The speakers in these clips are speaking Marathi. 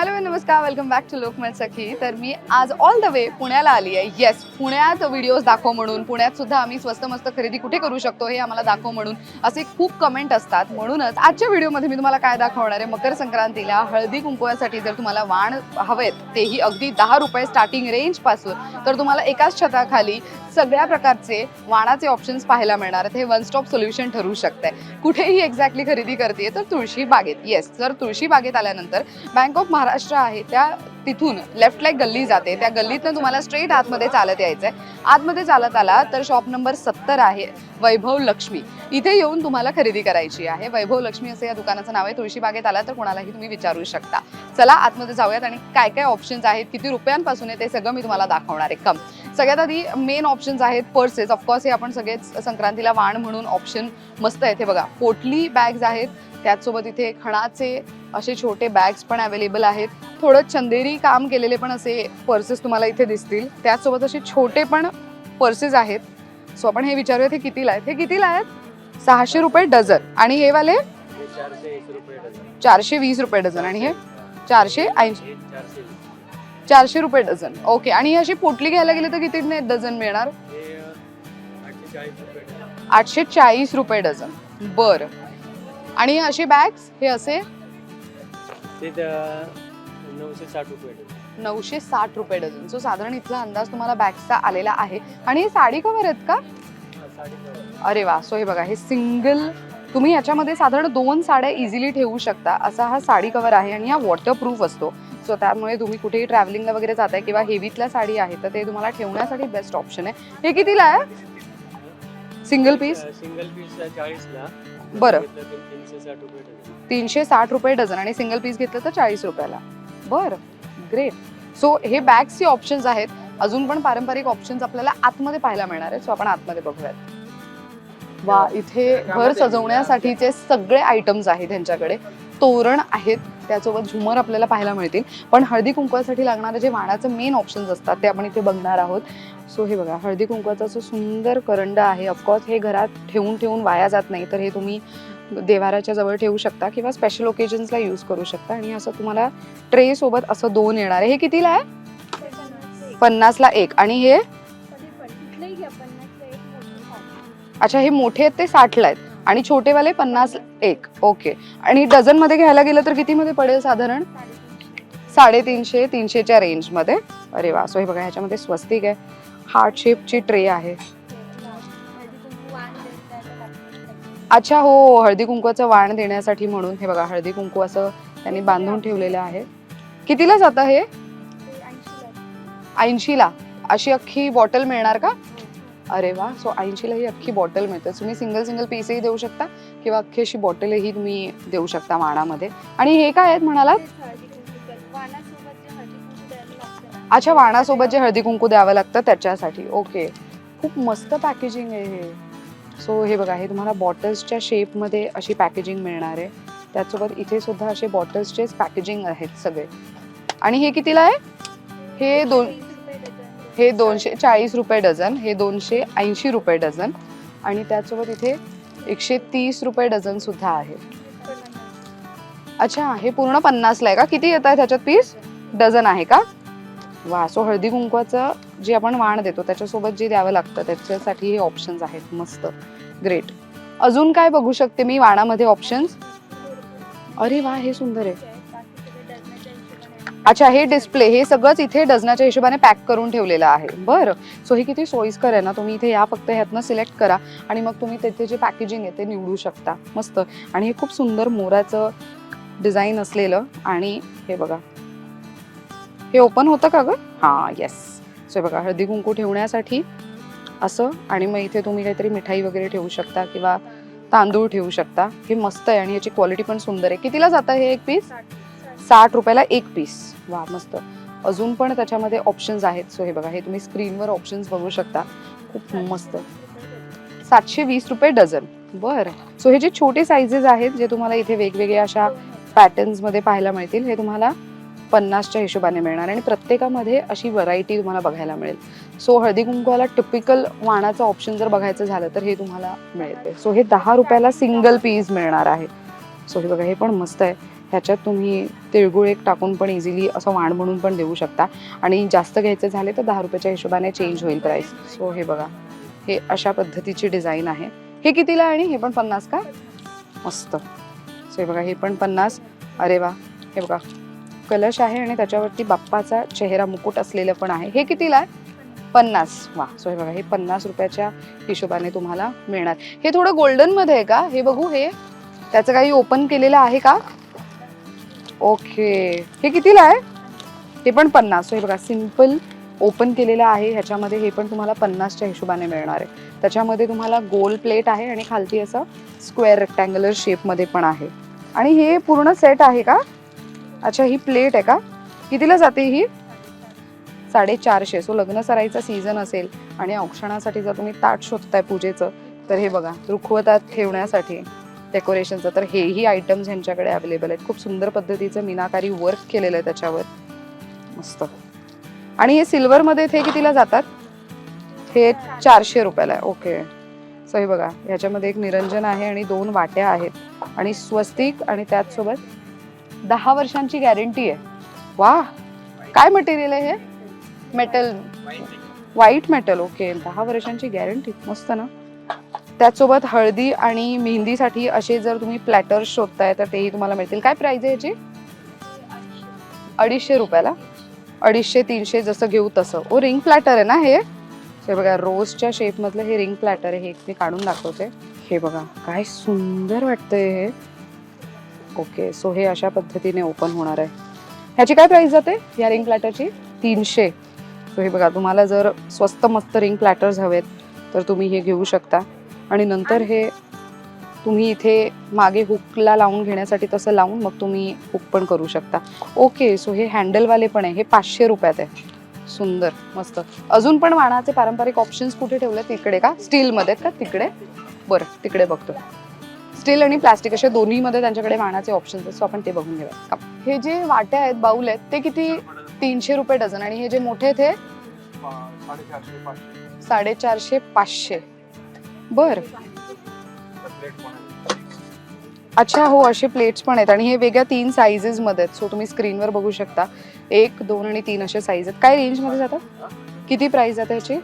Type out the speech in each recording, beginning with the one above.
हॅलो नमस्कार welcome back to Lokmat Sakhi तर मी आज ऑल द वे पुण्याला आली आहे. येस पुण्यात व्हिडिओज दाखव म्हणून. पुण्यात सुद्धा आम्ही स्वस्त मस्त खरेदी कुठे करू शकतो हे आम्हाला दाखव म्हणून. असे खूप कमेंट असतात. म्हणूनच आजच्या व्हिडिओमध्ये मी तुम्हाला काय दाखवणार आहे? मकर संक्रांतीला हळदी कुंकवासाठी जर तुम्हाला वाण हवेत तेही अगदी दहा रुपये स्टार्टिंग रेंजपासून तर तुम्हाला एकाच छताखाली सगळ्या प्रकारचे वाणाचे ऑप्शन्स पाहायला मिळणार आहेत. हे वन स्टॉप सोल्युशन ठरू शकतंय. कुठेही एक्झॅक्टली खरेदी करते तर तुळशी बागेत. येस जर तुळशी बागेत आल्यानंतर बँक ऑफ महाराष्ट्र आहे त्या तिथून लेफ्ट एक गल्ली जाते. त्या गल्लीतनं तुम्हाला स्ट्रेट आतमध्ये चालत यायचं आहे आतमध्ये चालत आला तर शॉप नंबर सत्तर आहे वैभव लक्ष्मी. इथे येऊन तुम्हाला खरेदी करायची आहे. वैभव लक्ष्मी असं या दुकानाचं नाव आहे. तुळशी बागेत आला तर कोणालाही तुम्ही विचारू शकता. चला आतमध्ये जाऊयात आणि काय काय ऑप्शन्स आहेत किती रुपयांपासून आहे ते सगळं मी तुम्हाला दाखवणार आहे. कम सगळ्यात आधी मेन ऑप्शन्स आहेत पर्सेस ऑफकोर्स हे आपण सगळेच संक्रांतीला वाण म्हणून ऑप्शन मस्त आहेत. हे बघा पोटली बॅग्स आहेत. त्याचसोबत इथे खणाचे असे छोटे बॅग्स पण अवेलेबल आहेत. थोडं चंदेरी काम केलेले पण असे पर्सेस तुम्हाला इथे दिसतील. त्याचसोबत असे छोटे पण पर्सेस आहेत. सो आपण हे विचारूयात हे कितीला आहेत? हे कितीला आहेत? सहाशे रुपये डझन. आणि हे वाले? चारशे वीस रुपये डझन. आणि हे? चारशे ऐंशी. चारशे रुपये डझन. ओके आणि अशी पोटली घ्यायला गेली तर किती डझन मिळणार? आठशे चाळीस रुपये डझन. बरं. आणि असे बॅग्स हे असे? नऊशे साठ रुपये डझन. नऊशे साठ रुपये डझन. सो साधारण इथला अंदाज तुम्हाला बॅग्सचा आलेला आहे. आणि हे साडी कवर आहेत का. अरे वा. सो हे बघा हे सिंगल तुम्ही याच्यामध्ये साधारण दोन साड्या इझिली ठेवू शकता. असा हा साडी कवर आहे आणि हा वॉटरप्रूफ असतो. सो त्यामुळे तुम्ही कुठेही ट्रॅव्हलिंगला वगैरे जाताय किंवा हेवीतल्या साडी आहे तर ते तुम्हाला ठेवण्यासाठी बेस्ट ऑप्शन आहे. हे कितीला आहे? सिंगल पीस सिंगल पीस चाळीसला. बरं. घेतलं तर तीनशे साठ रुपये डझन. तीनशे साठ रुपये डझन आणि सिंगल पीस घेतलं तर चाळीस रुपयाला. बरं. ग्रेट सो हे बॅग्सचे ऑप्शन्स आहेत. अजून पण पारंपरिक ऑप्शन्स आपल्याला आतमध्ये पाहायला मिळणार आहेत. सो आपण आतमध्ये बघूयात. वा इथे घर सजवण्यासाठीचे सगळे आयटम्स आहेत त्यांच्याकडे तोरण आहेत त्यासोबत झुमर आपल्याला पाहायला मिळतील. पण हळदी कुंकवासाठी लागणारे जे वाणाचं मेन ऑप्शन्स असतात ते आपण इथे बघणार आहोत. सो हे बघा हळदी कुंकवाचा जो सुंदर करंड आहे. ऑफकोर्स हे घरात ठेवून ठेवून वाया जात नाही तर हे तुम्ही देवाराच्या जवळ ठेवू शकता किंवा स्पेशल ओकेजन्सला यूज करू शकता. आणि असं तुम्हाला ट्रे सोबत असं दोन येणार आहे. हे कितीला आहे? पन्नासला एक. आणि हे? अच्छा हे मोठे आहेत ते साठला आहेत. आणि छोटेवाले पन्नास एक. ओके. आणि डझनमध्ये घ्यायला गेलं तर किती मध्ये पडेल साधारण? साडेतीनशे तीनशेच्या रेंजमध्ये. अरे वा सो हे बघा ह्याच्यामध्ये स्वस्तिक आहे. हार्ट शेपची ट्रे आहे. अच्छा हो हळदी कुंकवाचं वाण देण्यासाठी म्हणून. हे बघा हळदी कुंकू असं त्यांनी बांधून ठेवलेलं आहे. कितीला जातं हे? ऐंशीला. अशी अख्खी बॉटल मिळणार का? अरे वा सो ऐंशीला ही अख्खी बॉटल मिळते. तुम्ही सिंगल सिंगल पीसही देऊ शकता किंवा अख्खी अशी बॉटलही तुम्ही देऊ शकता वाणामध्ये. आणि हे काय आहेत म्हणालात? अच्छा वाणासोबत जे हळदी कुंकू द्यावं लागतं त्याच्यासाठी. ओके खूप मस्त पॅकेजिंग आहे हे. सो हे बघा हे तुम्हाला बॉटल्सच्या शेपमध्ये अशी पॅकेजिंग मिळणार आहे. त्याचसोबत इथे सुद्धा असे बॉटल्सचेच पॅकेजिंग आहेत सगळे. आणि हे कितीला आहे? हे दोन हे दोनशे चाळीस रुपये डझन हे दोनशे ऐंशी रुपये डझन आणि त्याचसोबत इथे एकशे तीस रुपये डझन सुद्धा आहे. अच्छा हे पूर्ण पन्नासला आहे का? किती येत आहे त्याच्यात पीस? डझन आहे का? वा सो हळदी कुंकवाचं जे आपण वाण देतो त्याच्यासोबत जे द्यावं लागतं त्याच्यासाठी हे ऑप्शन्स आहेत. मस्त. ग्रेट अजून काय बघू शकते मी वाणामध्ये ऑप्शन्स अरे वा हे सुंदर आहे. अच्छा हे डिस्प्ले हे सगळंच इथे डझनाच्या हिशोबाने पॅक करून ठेवलेलं आहे. बरं. सो हे किती सोयीस्कर आहे ना तुम्ही इथे या फक्त ह्यातनं सिलेक्ट करा आणि मग तुम्ही तिथे जे पॅकेजिंग आहे ते निवडू शकता. मस्त. आणि हे खूप सुंदर मोराचं डिझाईन असलेलं आणि हे बघा. हे ओपन होतं का ग? हां येस सो हे बघा हळदी कुंकू ठेवण्यासाठी असं आणि मग इथे तुम्ही काहीतरी मिठाई वगैरे ठेवू शकता किंवा तांदूळ ठेवू शकता. हे मस्त आहे आणि याची क्वालिटी पण सुंदर आहे. कितीला जातं हे एक पीस साठ रुपयाला एक पीस वा मस्त. अजून पण त्याच्यामध्ये ऑप्शन्स आहेत. सो हे बघा हे तुम्ही स्क्रीनवर ऑप्शन्स बघू शकता. खूप मस्त. सातशे वीस रुपये डझन. बरं. सो हे जे छोटे साईजेस आहेत जे तुम्हाला इथे वेगवेगळ्या अशा पॅटर्न्समध्ये पाहायला मिळतील हे तुम्हाला पन्नासच्या हिशोबाने मिळणार आणि प्रत्येकामध्ये अशी व्हरायटी तुम्हाला बघायला मिळेल. सो हळदी कुंकवाला टिपिकल वाणाचं ऑप्शन जर बघायचं झालं तर हे तुम्हाला मिळते. सो हे दहा रुपयाला सिंगल पीस मिळणार आहे. सो हे बघा हे पण मस्त आहे. ह्याच्यात तुम्ही तिळगुळ एक टाकून पण इझिली असं वाण म्हणून पण देऊ शकता. आणि जास्त घ्यायचे झाले तर दहा रुपयाच्या हिशोबाने चेंज होईल प्राईस सो हे बघा. हे अशा पद्धतीची डिझाईन आहे. हे कितीला आहे आणि हे पण पन्नास का? मस्त. सो हे बघा हे पण पन्नास. अरे वा. हे बघा. कलश आहे आणि त्याच्यावरती बाप्पाचा चेहरा मुकुट असलेलं पण आहे. हे कितीला आहे? पन्नास. वा. सो हे बघा हे पन्नास रुपयाच्या हिशोबाने तुम्हाला मिळणार. हे थोडं गोल्डनमध्ये आहे का? हे बघू हे. त्याचं काही ओपन केलेलं आहे का? ओके. हे कितीला आहे? हे पण पन्नास. हे बघा सिंपल ओपन केलेलं आहे. ह्याच्यामध्ये हे पण तुम्हाला पन्नासच्या हिशोबाने मिळणार आहे. त्याच्यामध्ये तुम्हाला गोल प्लेट आहे आणि खालती असं स्क्वेअर रेक्टँग्युलर शेपमध्ये पण आहे. आणि हे पूर्ण सेट आहे का? अच्छा ही प्लेट आहे का? कितीला जाते ही? साडेचारशे. सो लग्न सराईचा सीझन असेल आणि औक्षणासाठी जर तुम्ही ताट शोधताय पूजेचं तर हे बघा रुखवतात ठेवण्यासाठी. डेकोरेशनचं तर हेही आयटम्स ह्यांच्याकडे अवेलेबल आहेत. खूप सुंदर पद्धतीचं मीनाकारी वर्क केलेलं आहे त्याच्यावर. मस्त. आणि हे सिल्वरमध्ये हे कितीला जातात? हे चारशे रुपयाला आहे. ओके सो हे बघा ह्याच्यामध्ये एक निरंजन आहे आणि दोन वाट्या आहेत. आणि स्वस्तिक आणि त्याचसोबत दहा वर्षांची गॅरंटी आहे. वा काय मटेरियल आहे हे? मेटल व्हाईट मेटल ओके दहा वर्षांची गॅरंटी मस्त ना? त्याचसोबत हळदी आणि मेहंदीसाठी असे जर तुम्ही प्लॅटर्स शोधताय तर तेही तुम्हाला मिळतील. काय प्राईज आहे याची? अडीचशे रुपयाला. अडीचशे तीनशे जसं घेऊ तसं. ओ रिंग प्लॅटर आहे ना हे? हे बघा रोजच्या शेपमधलं हे रिंग प्लॅटर आहे. हे एक मी काढून दाखवते. हे बघा काय सुंदर वाटतंय हे. ओके सो हे अशा पद्धतीने ओपन होणार आहे. ह्याची काय प्राइस जाते? या रिंग प्लॅटरची तीनशे. सो हे बघा तुम्हाला जर स्वस्त मस्त रिंग प्लॅटर्स हवेत तर तुम्ही हे घेऊ शकता. आणि नंतर हे तुम्ही इथे मागे हुकला लावून घेण्यासाठी तसं लावून मग तुम्ही हुक पण करू शकता. ओके सो हे हँडलवाले पण आहे. हे पाचशे रुपयात आहे. सुंदर मस्त. अजून पण वाणाचे पारंपरिक ऑप्शन्स कुठे ठेवले तिकडे का? स्टीलमध्ये का? तिकडे? बरं तिकडे बघतो. स्टील आणि प्लास्टिक असे दोन्हीमध्ये त्यांच्याकडे वाणाचे ऑप्शन्स आहेत. सो आपण ते बघून घेऊया हे जे वाट्या आहेत बाऊल आहेत ते किती? तीनशे रुपये डझन. आणि हे जे मोठे आहेत हे? साडेचारशे पाचशे. बर. अच्छा हो असे प्लेट्स पण आहेत. आणि हे वेगळ्या तीन साईजेस मध्ये आहेत. सो तुम्ही स्क्रीनवर बघू शकता. एक दोन आणि तीन असे साईज आहेत. काय रेंजमध्ये जातात? किती प्राइस जाते ह्याची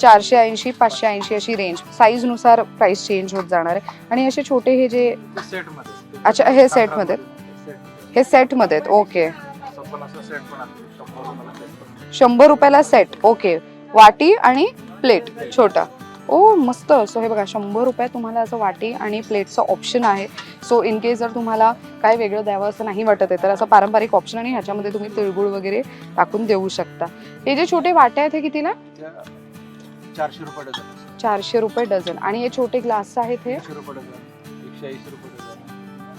चारशे ऐंशी पाचशे ऐंशी अशी रेंज साईजनुसार प्राइस चेंज होत जाणार आहे. आणि असे छोटे हे जे सेट अच्छा, हे set मध्ये? सेट हे सेटमध्ये ओके सेट सेट शंभर रुपयाला सेट ओके वाटी आणि प्लेट छोटा. ओ मस्त. सो हे बघा शंभर रुपये तुम्हाला असं वाटी आणि प्लेटचं ऑप्शन आहे. सो इन केस जर तुम्हाला काय वेगळं द्यावं असं नाही वाटत आहे तर असं पारंपरिक ऑप्शन आणि ह्याच्यामध्ये तुम्ही तिळगुळ वगैरे टाकून देऊ शकता. हे जे छोटे वाटे आहेत हे कितीला? चारशे रुपये डझन. चारशे रुपये डझन. आणि हे छोटे ग्लास आहेत हे? रुपये रुपये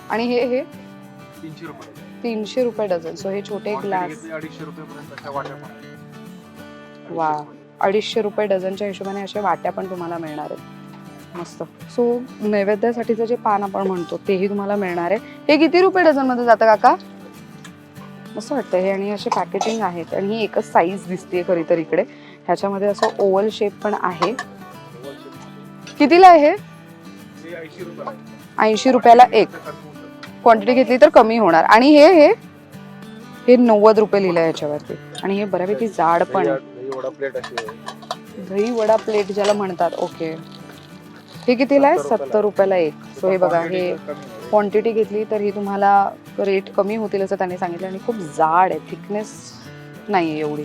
आणि हे हे? तीनशे रुपये डझन. तीनशे रुपये डझन. सो हे छोटे ग्लास. अडीचशे आहेत. वा अडीचशे रुपये. डझनच्या हिशोबाने अशा वाट्या पण तुम्हाला मिळणार आहेत. मस्त. सो नैवेद्यासाठीचं जे पान आपण म्हणतो तेही तुम्हाला मिळणार आहे. हे किती रुपये डझनमध्ये जातं काका? असं वाटतं. हे आणि असे पॅकेजिंग आहेत आणि ही एकच साईज दिसते खरी तर इकडे. ह्याच्यामध्ये असं ओव्हल शेप पण आहे. कितीला आहे ऐंशी रुपयाला एक. क्वांटिटी घेतली तर कमी होणार. आणि हे हे? हे नव्वद रुपये लिहिलं आहे याच्यावरती. आणि हे बऱ्यापैकी जाड पण. आहे वडा प्लेट अशी आहे. दही वडा प्लेट ज्याला म्हणतात ओके हे कितीला आहे? सत्तर सत्तर रुपयाला एक. सो हे बघा Quantity हे तर कमी आहे. क्वांटिटी घेतली तर ही तुम्हाला रेट कमी होतील असं त्यांनी सांगितलं आणि खूप जाड आहे. थिकनेस नाही आहे एवढी.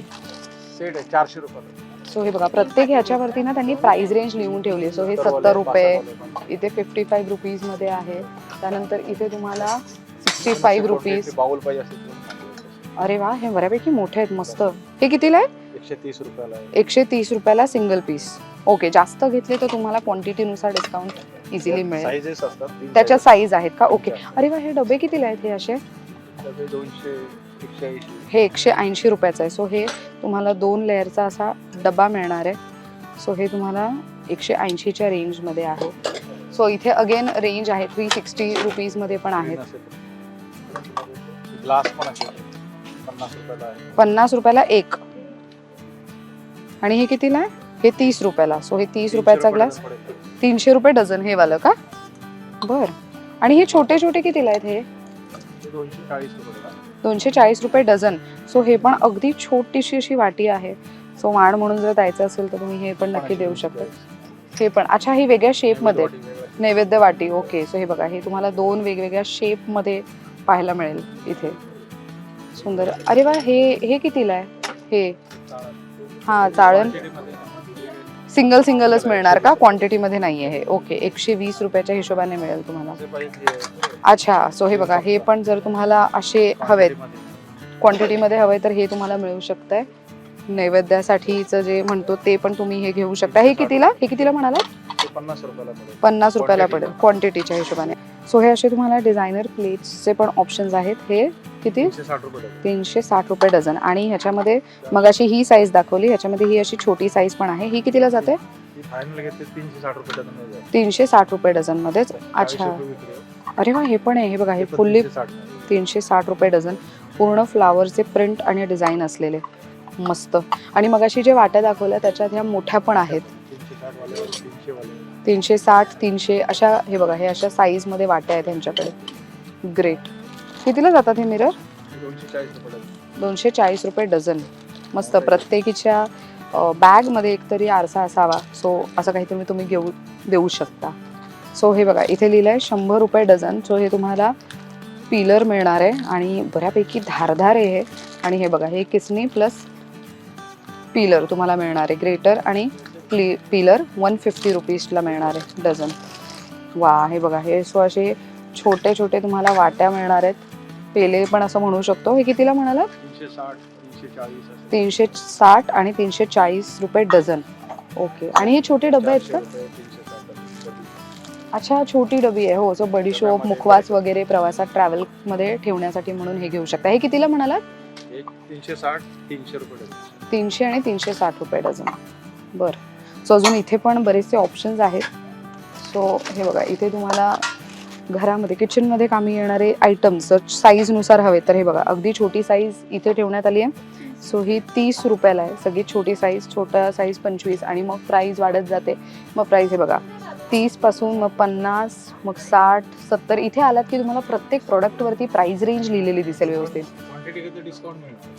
सेट आहे चारशे रुपये सो हे बघा प्रत्येक ह्याच्यावरती ना त्यांनी प्राइस रेंज लिहून ठेवली सो हे सत्तर रुपये इथे फिफ्टी फाईव्ह रुपीजमध्ये आहे. त्यानंतर इथे तुम्हाला सिक्स्टी फाईव्ह रुपीज बाउल पाहिजे असेल तर सांगू. अरे वा हे बऱ्यापैकी मोठे आहेत मस्त. हे कितीला आहे? एकशे तीस रुपयाला आहे. एकशे तीस रुपयाला सिंगल पीस ओके जास्त घेतले तर तुम्हाला क्वांटिटीनुसार डिस्काउंट इझिली मिळेल. साईजेस असतात तीन त्याच्या साईज आहेत का? ओके अरे वा हे डबे कितीला आहेत हे असे? असतात. डबे दोनशे एकशे ऐंशी. हे एकशे ऐंशी रुपयाचं आहे. सो हे तुम्हाला दोन लेअरचा असा डबा मिळणार आहे. सो हे तुम्हाला एकशे ऐंशीच्या रेंजमध्ये आहे. सो इथे अगेन रेंज आहे. थ्री सिक्स्टी रुपीजमध्ये पण आहेत. ग्लास पण असेल पन्नास रुपयाला आहे. पन्नास रुपयाला एक. आणि हे कितीला आहे? हे तीस रुपयाला. सो हे तीस रुपयाचा ग्लास. तीनशे रुपये डझन हे वालं का? बर. आणि हे छोटे छोटे कितीला आहेत हे? दोनशे चाळीस रुपये डझन. सो हे पण अगदी छोटीशी अशी वाटी आहे. सो वाण म्हणून जर द्यायचं असेल तर तुम्ही हे पण नक्की देऊ शकता. हे पण. अच्छा ही वेगळ्या शेपमध्ये नैवेद्य वाटी ओके सो हे बघा हे तुम्हाला दोन वेगवेगळ्या शेपमध्ये पाहायला मिळेल इथे. सुंदर. अरे वा हे हे कितीला आहे? हे. हां चाळण. सिंगल सिंगलच मिळणार का? क्वांटिटीमध्ये नाही आहे हे. ओके एकशे वीस रुपयाच्या हिशोबाने मिळेल तुम्हाला. अच्छा सो हे बघा हे पण जर तुम्हाला असे हवेत क्वांटिटीमध्ये हवे तर हे तुम्हाला मिळू शकतंय. नैवेद्यासाठीचं जे म्हणतो ते पण तुम्ही हे घेऊ शकता. हे कितीला? हे कितीला म्हणाला पन्नास रुपयाला पन्नास रुपयाला पडेल क्वांटिटीच्या हिशोबाने. सो हे असे तुम्हाला डिझायनर प्लेट्सचे पण ऑप्शन्स आहेत. हे किती? तीनशे साठ रुपये डझन. आणि ह्याच्यामध्ये मग अशी ही साईज दाखवली. ह्याच्यामध्ये ही अशी छोटी साईज पण आहे. ही कितीला जाते? तीनशे साठ रुपये डझन मध्येच अच्छा. अरे वा हे पण आहे. हे बघा हे फुल्ली 360 मध्ये. तीनशे साठ रुपये डझन. पूर्ण फ्लावरचे प्रिंट आणि डिझाईन असलेले. मस्त. आणि मग अशी जे वाट्या दाखवल्या त्याच्यात ह्या मोठ्या पण आहेत. तीनशे साठ तीनशे अशा हे बघा हे अशा साईजमध्ये वाट्या आहेत त्यांच्याकडे ग्रेट कितीला जातात हे मिरर दोनशे चाळीस रुपये डझन. मस्त प्रत्येकीच्या अ, बॅगमध्ये एकतरी आरसा असावा. सो असं काहीतरी तुम्ही घेऊ देऊ शकता. सो हे बघा इथे लिहिलं आहे शंभर रुपये डझन. सो हे तुम्हाला पिलर मिळणार आहे आणि बऱ्यापैकी धारधार आहे हे. आणि हे बघा हे किसनी प्लस पिलर तुम्हाला मिळणार आहे. ग्रेटर आणि प्ली पिलर वन फिफ्टी रुपीजला मिळणार आहे डझन. वा हे बघा हे सो असे छोटे छोटे तुम्हाला वाट्या मिळणार आहेत. पेले पण असं म्हणू शकतो. हे कितीला म्हणाला तीनशे साठ आणि तीनशे चाळीस रुपये डझन. ओके. आणि हे छोटे डबे आहेत का. अच्छा छोटी डबी आहे. हो सो बडीशोप मुखवास वगैरे प्रवासात ट्रॅव्हलमध्ये ठेवण्यासाठी म्हणून हे घेऊ शकता. हे कितीला म्हणाला एक तीनशे साठ तीनशे रुपये. तीनशे आणि तीनशे साठ रुपये डझन. बरं. सो अजून इथे पण बरेचसे ऑप्शन्स आहेत. सो हे बघा इथे तुम्हाला घरामध्ये किचनमध्ये कामी येणारे आयटम्स जर साईजनुसार हवे. तर हे बघा अगदी छोटी साईज इथे ठेवण्यात आली आहे. सो ही तीस रुपयाला आहे. सगळी छोटी साईज छोटा साईज पंचवीस. आणि मग प्राईस वाढत जाते. मग प्राईस हे बघा तीसपासून मग पन्नास मग साठ सत्तर. इथे आलात की तुम्हाला प्रत्येक प्रॉडक्टवरती प्राईस रेंज लिहिलेली दिसेल व्यवस्थित.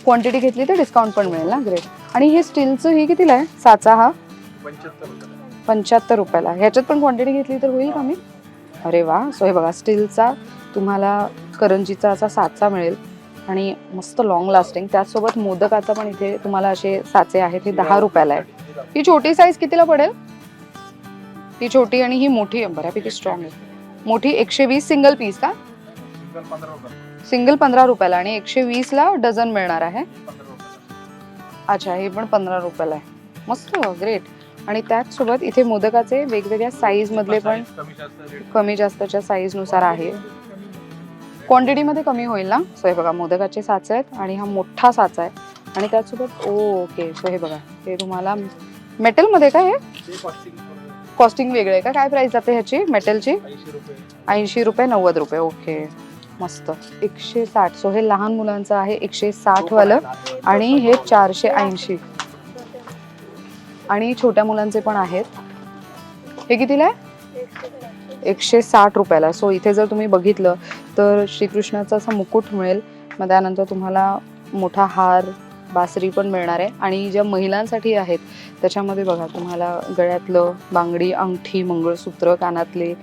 क्वांटिटी घेतलं तर डिस्काउंट पण मिळेल ना? ग्रेट आणि हे स्टीलचं हे कितीला आहे? साचा हा? पंच्याहत्तर रुपये पंच्याहत्तर रुपयाला. ह्याच्यात पण क्वांटिटी घेतली तर होईल कमी अरे वा. सो हे बघा स्टीलचा तुम्हाला करंजीचा असा साचा मिळेल आणि मस्त लॉंग लास्टिंग त्याचसोबत मोदकाचा पण इथे तुम्हाला असे साचे आहेत हे दहा रुपयाला आहे ही छोटी साईज कितीला पडेल? ती छोटी आणि ही मोठी आहे बऱ्यापैकी स्ट्रॉंग आहे. मोठी एकशे वीस सिंगल पीस का? सिंगल पंधरा रुपयाला आणि एकशे वीसला डझन मिळणार आहे. अच्छा हे पण पंधरा रुपयाला आहे. मस्त ग्रेट आणि त्याचसोबत इथे मोदकाचे वेगवेगळ्या साईज मधले पण कमी जास्तच्या साईजनुसार आहे. क्वांटिटीमध्ये कमी होईल ना? सो हे बघा मोदकाचे साचे आहेत आणि हा मोठा साचा आहे. आणि त्याचसोबत ओ ओके सो हे बघा हे तुम्हाला मेटलमध्ये का हे कॉस्टिंग वेगळे. आहे का काय प्राइस जाते ह्याची? मेटलची ऐंशी रुपये. ऐंशी रुपये नव्वद रुपये. ओके मस्त. एकशे साठ. सो हे लहान मुलांचं आहे एकशे साठ वालं. आणि हे चारशे ऐंशी. आणि छोट्या मुलांचे पण आहेत. हे कितीला आहे? एकशे साठ रुपयाला. सो इथे जर तुम्ही बघितलं तर श्रीकृष्णाचा असा मुकुट मिळेल. मग त्यानंतर तुम्हाला मोठा हार बासरी पण मिळणार आहे. आणि ज्या महिलांसाठी आहेत त्याच्यामध्ये बघा तुम्हाला गळ्यातलं बांगडी अंगठी मंगळसूत्र कानातले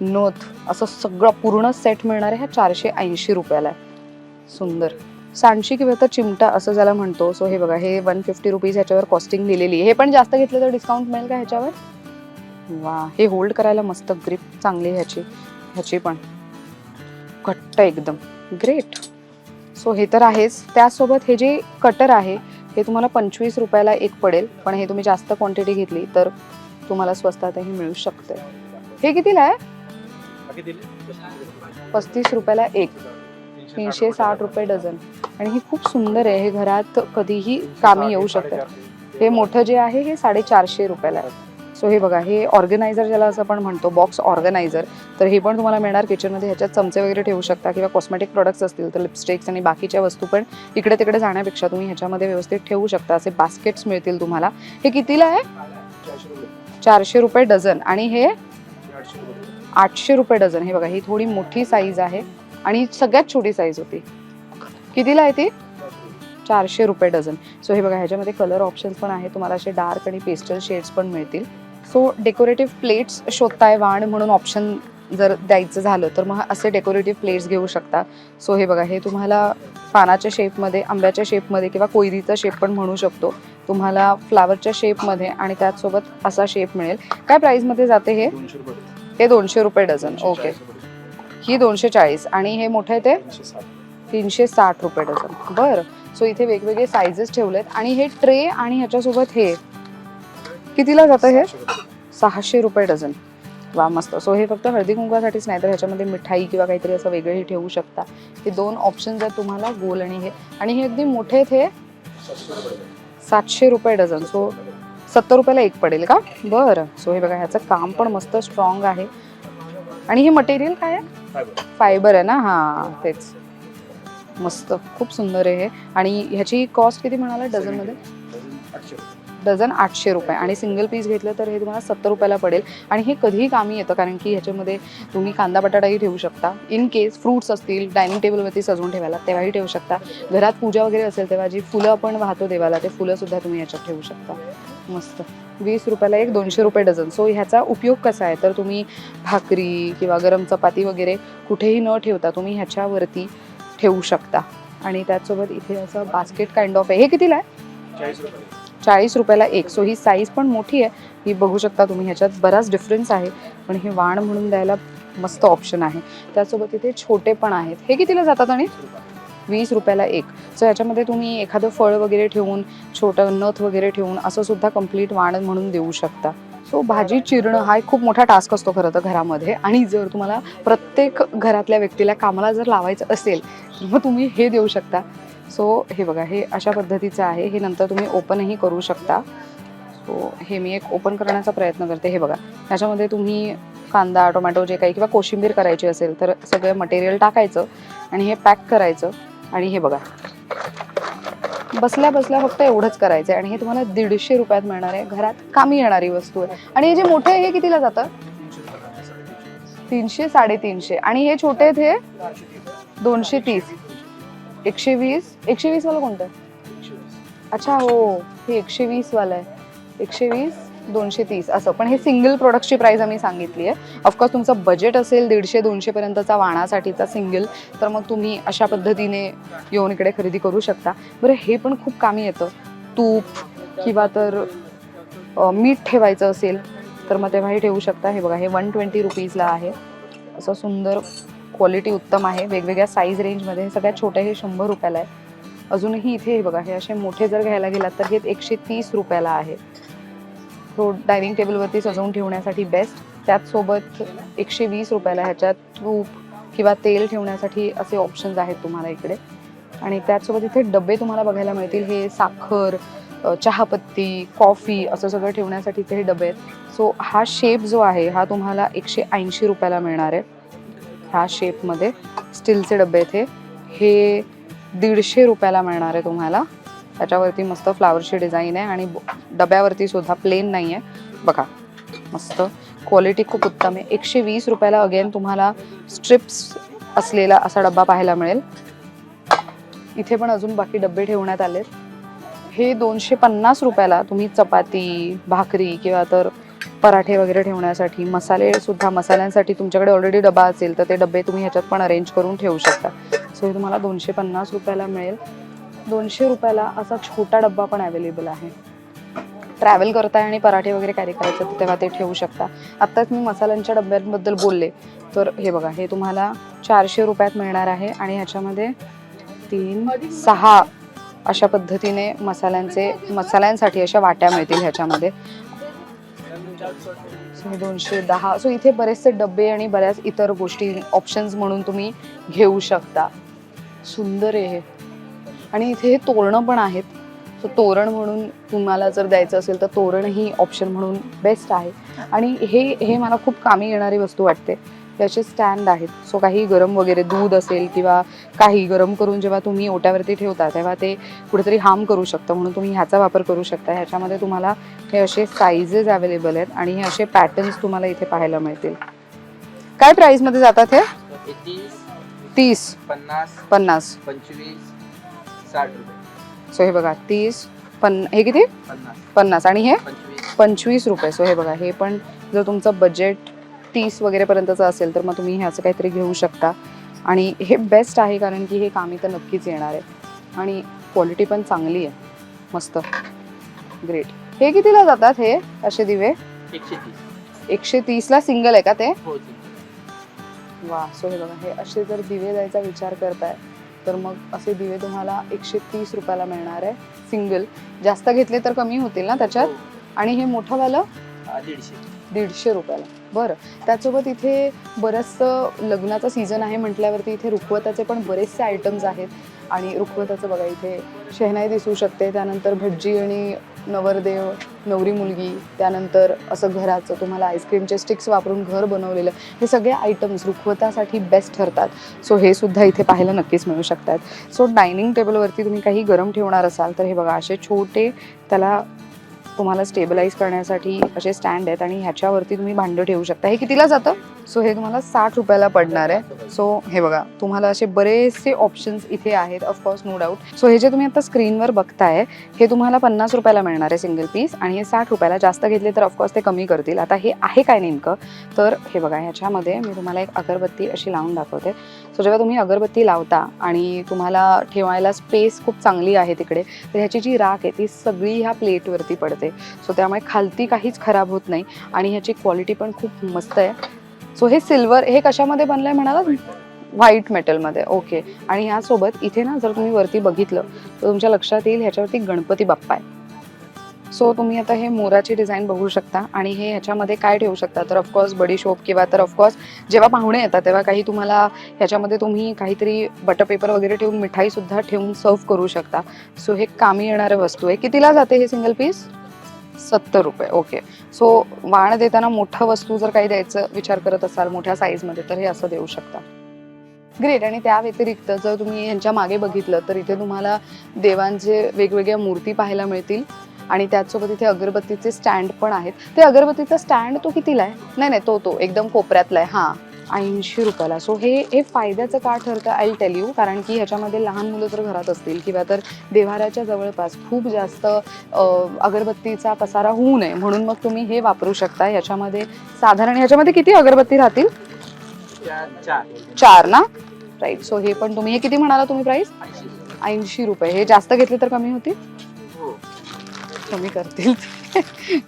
नथ असं सगळं पूर्ण सेट मिळणार आहे. ह्या चारशे ऐंशी रुपयाला आहे. सुंदर. सांडशी किंवा तर चिमटा असं ज्याला म्हणतो. सो हे बघा हे वन फिफ्टी रुपीज ह्याच्यावर कॉस्टिंग आहे. हे पण जास्त घेतलं तर डिस्काउंट मिळेल का ह्याच्यावर? वा हे होल्ड करायला मस्त ग्रिप चांगली आहे ह्याची ह्याची पण. घट्ट एकदम. ग्रेट सो हे तर आहेच. त्यासोबत हे जे कटर आहे हे तुम्हाला पंचवीस रुपयाला एक पडेल. पण हे तुम्ही जास्त क्वांटिटी घेतली तर तुम्हाला स्वस्तातही मिळू शकते हे कितीला आहे? पस्तीस रुपयाला एक. तीनशे साठ रुपये डझन. आणि हे खूप सुंदर आहे. हे घरात कधीही कामी येऊ शकतं. हे मोठं जे आहे हे साडेचारशे रुपयाला आहे. सो हे बघा हे ऑर्गनायझर ज्याला असं आपण म्हणतो बॉक्स ऑर्गनायझर तर हे पण तुम्हाला मिळणार किचनमध्ये. ह्याच्यात चमचे वगैरे ठेवू शकता किंवा कॉस्मेटिक प्रोडक्ट्स असतील तर लिपस्टिक्स आणि बाकीच्या वस्तू पण इकडे तिकडे जाण्यापेक्षा तुम्ही ह्याच्यामध्ये व्यवस्थित ठेवू शकता. असे बास्केट्स मिळतील तुम्हाला. हे कितीला आहे? चारशे रुपये डझन. आणि हे आठशे रुपये डझन. हे बघा ही थोडी मोठी साईज आहे. आणि सगळ्यात छोटी साईज होती. कितीला आहे ती? चारशे रुपये डझन सो हे बघा ह्याच्यामध्ये कलर ऑप्शन्स पण आहे तुम्हाला असे डार्क आणि पेस्टल शेड्स पण मिळतील. सो डेकोरेटिव्ह प्लेट्स शोधताय वाण म्हणून ऑप्शन जर द्यायचं झालं तर मग असे डेकोरेटिव्ह प्लेट्स घेऊ शकता. सो हे बघा हे तुम्हाला पानाच्या शेपमध्ये आंब्याच्या शेपमध्ये किंवा कोयरीचा शेप पण म्हणू शकतो. तुम्हाला फ्लावरच्या शेपमध्ये आणि त्याचसोबत असा शेप मिळेल. काय प्राईसमध्ये जाते हे? हे दोनशे रुपये डझन ओके. ही दोनशे चाळीस आणि हे मोठे ते तीनशे साठ. रुपये डझन. बरं. सो इथे वेगवेगळे साईजेस ठेवलेत. आणि हे ट्रे आणि ह्याच्यासोबत हे कितीला जातं हे? सहाशे रुपये. डझन. वा मस्त. सो हे फक्त हळदी कुंकवासाठीच नाही तर ह्याच्यामध्ये मिठाई किंवा काहीतरी असं वेगळंही ठेवू शकता. हे दोन ऑप्शन्स आहेत तुम्हाला गोल आणि हे. आणि हे अगदी मोठे हे. सातशे रुपये डझन. सो सत्तर रुपयाला एक पडेल का? बरं. सो हे बघा ह्याचं काम पण मस्त स्ट्रॉंग आहे. आणि हे मटेरियल काय आहे? फायबर. आहे ना? हां तेच. मस्त. खूप सुंदर आहे हे. आणि ह्याची कॉस्ट किती म्हणाला? डझनमध्ये डझन आठशे रुपये. डझन आठशे रुपये. आणि सिंगल पीस घेतलं तर हे तुम्हाला सत्तर रुपयाला पडेल. आणि हे कधीही कामी येतं कारण की ह्याच्यामध्ये तुम्ही कांदा बटाटाही ठेवू शकता. इन केस फ्रुट्स असतील डायनिंग टेबलवरती सजवून ठेवायला तेव्हाही ठेवू शकता. घरात पूजा वगैरे असेल तेव्हा जी फुलं आपण वाहतो देवाला ते फुलं सुद्धा तुम्ही ह्याच्यात ठेवू शकता. मस्त. वीस रुपयाला एक दोनशे रुपये डझन. सो ह्याचा उपयोग कसा आहे? तर तुम्ही भाकरी किंवा गरम चपाती वगैरे कुठेही न ठेवता तुम्ही ह्याच्यावरती ठेवू शकता. आणि त्याचसोबत इथे असं बास्केट काइंड ऑफ आहे. हे कितीला आहे? चाळीस रुपये चाळीस रुपयाला एक. सो ही साईज पण मोठी आहे. ही बघू शकता तुम्ही ह्याच्यात बराच डिफरन्स आहे. पण हे वाण म्हणून द्यायला मस्त ऑप्शन आहे. त्यासोबत इथे छोटे पण आहेत. हे कितीला जातात आणि? वीस रुपयाला एक. सो ह्याच्यामध्ये तुम्ही एखादं फळ वगैरे ठेवून छोटं नथ वगैरे ठेवून असं सुद्धा कंप्लीट वाण म्हणून देऊ शकता. सो भाजी चिरणं हा एक खूप मोठा टास्क असतो खरं तर घरामध्ये. आणि जर तुम्हाला प्रत्येक घरातल्या व्यक्तीला कामाला जर लावायचं असेल तर मग तुम्ही हे देऊ शकता. सो हे बघा हे अशा पद्धतीचं आहे. हे नंतर तुम्ही ओपनही करू शकता. सो हे मी एक ओपन करण्याचा प्रयत्न करते. हे बघा ह्याच्यामध्ये तुम्ही कांदा टोमॅटो जे काही किंवा कोशिंबीर करायची असेल तर सगळं मटेरियल टाकायचं आणि हे पॅक करायचं. आणि हे बघा. बसल्या बसल्या फक्त एवढंच करायचं आहे आणि हे तुम्हाला दीडशे रुपयात मिळणार आहे. घरात कामी येणारी वस्तू आहे. आणि हे जे मोठे आहे हे कितीला जातं? तीनशे साडेतीनशे. आणि हे छोटे आहेत हे? दोनशे तीस. एकशे वीस. एकशे वीस वाला कोणतं? आहे? अच्छा हो. हे एकशे वीस वाला आहे. एकशे वीस. दोनशे तीस असं. पण हे सिंगल प्रोडक्टची प्राईज आम्ही सांगितली आहे. ऑफकोर्स तुमचं बजेट असेल दीडशे दोनशेपर्यंतचा वाणासाठीचा सिंगल तर मग तुम्ही अशा पद्धतीने येऊन इकडे खरेदी करू शकता. बरं हे पण खूप कामी येतं. तूप किंवा तर मीठ ठेवायचं असेल तर मग तेव्हाही ठेवू शकता. हे बघा हे वन ट्वेंटी रुपीजला आहे. असं सुंदर क्वालिटी उत्तम आहे. वेगवेगळ्या साईज रेंजमध्ये हे सगळ्यात छोटे हे शंभर रुपयाला आहे. अजूनही इथे हे बघा हे असे मोठे जर घ्यायला गेलात तर हे एकशे तीस रुपयाला आहे. तो डायनिंग टेबलवरती सजवून ठेवण्यासाठी बेस्ट त्याचसोबत एकशे वीस रुपयाला ह्याच्यात तूप किंवा तेल ठेवण्यासाठी असे ऑप्शन्स आहेत तुम्हाला इकडे. आणि त्याचसोबत इथे डबे तुम्हाला बघायला मिळतील. हे साखर चहापत्ती कॉफी असं सगळं ठेवण्यासाठीचे हे डबे आहेत. सो हा शेप जो आहे हा तुम्हाला एकशे ऐंशी रुपयाला मिळणार आहे. ह्या शेपमध्ये स्टीलचे डबे आहेत हे दीडशे रुपयाला मिळणार आहे तुम्हाला. त्याच्यावरती मस्त फ्लावरची डिझाईन आहे आणि ब- डब्यावरती सुद्धा प्लेन नाही आहे बघा मस्त क्वालिटी खूप उत्तम आहे. एकशे वीस रुपयाला अगेन तुम्हाला स्ट्रिप्स असलेला असा डब्बा पाहायला मिळेल. इथे पण अजून बाकी डबे ठेवण्यात आलेत. हे दोनशे पन्नास रुपयाला तुम्ही चपाती भाकरी किंवा तर पराठे वगैरे ठेवण्यासाठी मसाले सुद्धा मसाल्यांसाठी तुमच्याकडे ऑलरेडी डबा असेल तर ते डबे तुम्ही ह्याच्यात पण अरेंज करून ठेवू शकता. सो हे तुम्हाला दोनशे पन्नास रुपयाला मिळेल. दोनशे रुपयाला असा छोटा डब्बा पण अवेलेबल आहे. ट्रॅव्हल करताय आणि पराठे वगैरे कॅरी करायचं तर तेव्हा ते ठेवू शकता. आत्ताच मी मसाल्यांच्या डब्यांबद्दल बोलले. तर हे बघा हे तुम्हाला चारशे रुपयात मिळणार आहे आणि ह्याच्यामध्ये तीन सहा अशा पद्धतीने मसाल्यांचे मसाल्यांसाठी अशा वाट्या मिळतील ह्याच्यामध्ये. सो दोनशे दहा. सो इथे बरेचसे डबे आणि बऱ्याच इतर गोष्टी ऑप्शन्स म्हणून तुम्ही घेऊ शकता. सुंदर आहे हे. आणि इथे हे तोरणं पण आहेत. सो तोरण म्हणून तुम्हाला जर द्यायचं असेल तर तोरण ही ऑप्शन म्हणून बेस्ट आहे. आणि हे हे मला खूप कामी येणारी वस्तू वाटते. त्याचे स्टँड आहेत. सो काही गरम वगैरे दूध असेल किंवा काही गरम करून जेव्हा तुम्ही ओट्यावरती ठेवता तेव्हा ते कुठेतरी हार्म करू शकतं. म्हणून तुम्ही ह्याचा वापर करू शकता. ह्याच्यामध्ये तुम्हाला हे असे साईजेस अवेलेबल आहेत आणि हे असे पॅटर्न्स तुम्हाला इथे पाहायला मिळतील. काय प्राइसमध्ये जातात हे? तीस. पन्नास पन्नास. पंचवीस साठ रुपये. सो हे बघा तीस पन् हे किती? पन्नास. पन्नास. आणि हे? पंचवीस. पंचवीस रुपये. सो हे बघा हे पण जर तुमचं बजेट तीस वगैरे पर्यंतचं असेल तर मग तुम्ही हे असं काहीतरी घेऊ शकता. आणि हे बेस्ट आहे कारण की हे कामी तर नक्कीच येणार आहे. आणि क्वालिटी पण चांगली आहे. मस्त. ग्रेट हे कितीला जातात हे असे दिवे? एकशे तीस. एकशे तीसला सिंगल आहे का ते? हो. वा सो हे बघा हे असे जर दिवे द्यायचा विचार करताय तर मग असे दिवे तुम्हाला एकशे तीस रुपयाला मिळणार आहे. सिंगल जास्त घेतले तर कमी होतील ना त्याच्यात? हो. आणि हे मोठंवालं दीडशे. दीडशे रुपयाला. बरं. त्यासोबत इथे बरंचसं लग्नाचं सीझन आहे म्हटल्यावरती इथे रुखवताचे पण बरेचसे आयटम्स आहेत. आणि रुखवताचं बघा इथे शेहनाई दिसू शकते. त्यानंतर भटजी आणि नवरदेव नवरी मुलगी त्यानंतर असं घराचं तुम्हाला आईस्क्रीमचे स्टिक्स वापरून घर बनवलेलं हे सगळे आयटम्स रुखवतासाठी बेस्ट ठरतात. सो हे सुद्धा इथे पाहायला नक्कीच मिळू शकतात. सो डायनिंग टेबलवरती तुम्ही काही गरम ठेवणार असाल तर हे बघा असे छोटे त्याला तुम्हाला स्टेबलाइज करण्यासाठी असे स्टँड आहेत आणि ह्याच्यावरती तुम्ही भांडं ठेवू शकता. हे कितीला जातं? सो हे तुम्हाला साठ रुपयाला पडणार आहे. सो हे बघा तुम्हाला असे बरेचसे ऑप्शन्स इथे आहेत ऑफकोर्स नो डाऊट सो हे जे तुम्ही आता स्क्रीनवर बघताय हे तुम्हाला पन्नास रुपयाला मिळणार आहे सिंगल पीस आणि हे साठ रुपयाला जास्त घेतले तर ऑफकोर्स ते कमी करतील. आता हे आहे काय नेमकं? तर हे बघा ह्याच्यामध्ये मी तुम्हाला एक अगरबत्ती अशी लावून दाखवते. सो जेव्हा तुम्ही अगरबत्ती लावता आणि तुम्हाला ठेवायला स्पेस खूप चांगली आहे तिकडे तर ह्याची जी राख आहे ती सगळी ह्या प्लेटवरती पडते. सो त्यामुळे खालती काहीच खराब होत नाही आणि ह्याची क्वालिटी पण खूप मस्त आहे. सो हे सिल्वर हे कशामध्ये बनलंय म्हणाला व्हाईट मेटलमध्ये ओके आणि ह्यासोबत इथे ना जर तुम्ही वरती बघितलं तर तुमच्या लक्षात येईल ह्याच्यावरती गणपती बाप्पा आहे. सो तुम्ही आता हे मोराची डिझाईन बघू शकता आणि हे ह्याच्यामध्ये काय ठेवू शकता? तर ऑफकोर्स बडीशोप किंवा तर ऑफकोर्स जेव्हा पाहुणे येतात तेव्हा काही तुम्हाला ह्याच्यामध्ये तुम्ही काहीतरी बटर पेपर वगैरे ठेवून मिठाई सुद्धा ठेवून सर्व करू शकता. सो हे कामी येणारं वस्तू आहे. कितीला जाते हे सिंगल पीस सत्तर रुपये. ओके सो वाण देताना मोठं वस्तू जर काही द्यायचं विचार करत असाल मोठ्या साईजमध्ये तर हे असं देऊ शकता. ग्रेट आणि त्या व्यतिरिक्त जर तुम्ही यांच्या मागे बघितलं तर इथे तुम्हाला देवांचे वेगवेगळ्या मूर्ती पाहायला मिळतील. आणि त्याचसोबत इथे अगरबत्तीचे स्टँड पण आहेत. ते अगरबत्तीचा स्टँड तो कितीला आहे? नाही नाही तो तो एकदम कोपऱ्यातला आहे. हां ऐंशी रुपयाला. सो हे हे फायद्याचं का ठरतं? आय टेल यू कारण की ह्याच्यामध्ये लहान मुलं जर घरात असतील किंवा तर देवाराच्या जवळपास खूप जास्त अगरबत्तीचा पसारा होऊ नये. म्हणून मग तुम्ही हे वापरू शकता. ह्याच्यामध्ये साधारण ह्याच्यामध्ये किती अगरबत्ती राहतील? चार चार ना? राईट सो हे पण तुम्ही हे किती म्हणाला तुम्ही प्राईस ऐंशी रुपये. हे जास्त घेतले तर कमी होतील? कमी करतील.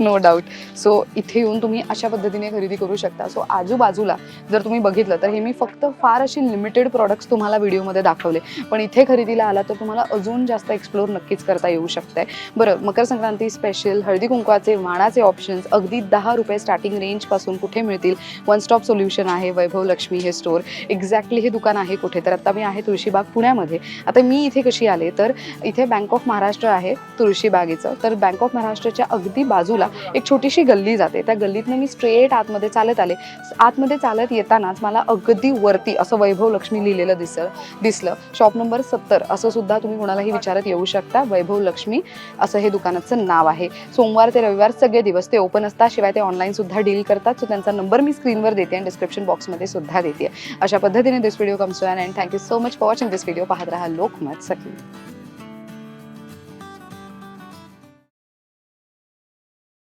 नो डाऊट सो इथे येऊन तुम्ही अशा पद्धतीने खरेदी करू शकता. सो आजूबाजूला जर तुम्ही बघितलं तर हे मी फक्त फार अशी लिमिटेड प्रॉडक्ट्स तुम्हाला व्हिडिओमध्ये दाखवले. पण इथे खरेदीला आला तर तुम्हाला अजून जास्त एक्सप्लोर नक्कीच करता येऊ शकतंय. बरं मकर संक्रांती स्पेशल हळदी कुंकवाचे वाणाचे ऑप्शन्स अगदी दहा रुपये स्टार्टिंग रेंजपासून कुठे मिळतील? वन स्टॉप सोल्युशन आहे वैभव लक्ष्मी हे स्टोर एक्झॅक्टली हे दुकान आहे कुठे? तर आता मी आहे तुळशीबाग पुण्यामध्ये. आता मी इथे कशी आले तर इथे बँक ऑफ महाराष्ट्र आहे तुळशीबागेचं. तर बँक ऑफ महाराष्ट्राच्या अगदी बाजूला एक छोटीशी गल्ली जाते. त्या गल्लीतनं मी स्ट्रेट आतमध्ये चालत आले. आतमध्ये चालत येतानाच मला अगदी वरती असं वैभव लक्ष्मी लिहिलेलं दिसलं दिसलं. शॉप नंबर सत्तर. असं सुद्धा तुम्ही कोणालाही विचारत येऊ शकता. वैभव लक्ष्मी असं हे दुकानाचं नाव आहे. सोमवार ते रविवार सगळे दिवस ते ओपन असतात. शिवाय ते ऑनलाईन सुद्धा डील करतात. सो त्यांचा नंबर मी स्क्रीनवर देते आणि डिस्क्रिप्शन बॉक्समध्ये सुद्धा देते. अशा पद्धतीने this video comes and thank you so much for watching this video पाहत राहा लोकमत सखी.